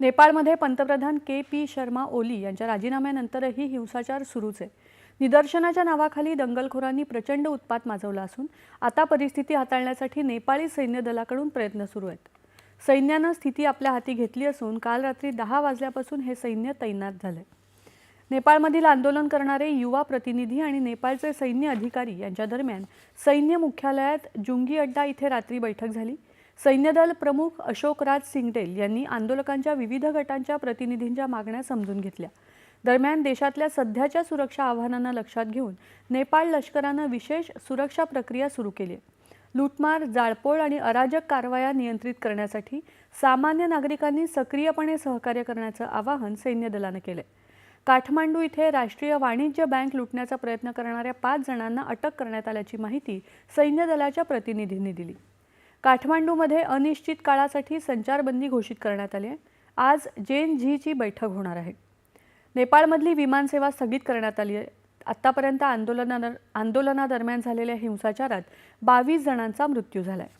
नेपाळमध्ये पंतप्रधान के पी शर्मा ओली यांच्या राजीनाम्यानंतरही हिंसाचार सुरूच आहे. निदर्शनाच्या नावाखाली दंगलखोरांनी प्रचंड उत्पात माजवला असून आता परिस्थिती हाताळण्यासाठी नेपाळी सैन्य दलाकडून प्रयत्न सुरू आहेत. सैन्यानं स्थिती आपल्या हाती घेतली असून काल रात्री दहा वाजल्यापासून हे सैन्य तैनात झालंय. नेपाळमधील आंदोलन करणारे युवा प्रतिनिधी आणि नेपाळचे सैन्य अधिकारी यांच्या दरम्यान सैन्य मुख्यालयात जुंगी अड्डा इथे रात्री बैठक झाली. सैन्यदल प्रमुख अशोक राज सिंगटेल यांनी आंदोलकांच्या विविध गटांच्या प्रतिनिधींच्या मागण्या समजून घेतल्या. दरम्यान देशातल्या सध्याच्या सुरक्षा आव्हानांना लक्षात घेऊन नेपाळ लष्करानं विशेष सुरक्षा प्रक्रिया सुरू केली. आहे लूटमार जाळपोळ आणि अराजक कारवाया नियंत्रित करण्यासाठी सामान्य नागरिकांनी सक्रियपणे सहकार्य करण्याचं आवाहन सैन्य दलानं केलंय. काठमांडू इथे राष्ट्रीय वाणिज्य बँक लुटण्याचा प्रयत्न करणाऱ्या पाच जणांना अटक करण्यात आल्याची माहिती सैन्य दलाच्या प्रतिनिधींनी दिली. काठमांडूमध्ये अनिश्चित काळासाठी संचारबंदी घोषित करण्यात आली आहे. आज जेन झीची बैठक होणार आहे. नेपाळमधली विमानसेवा स्थगित करण्यात आली आहे. आत्तापर्यंत आंदोलना आंदोलनादरम्यान झालेल्या हिंसाचारात बावीस जणांचा मृत्यू झाला आहे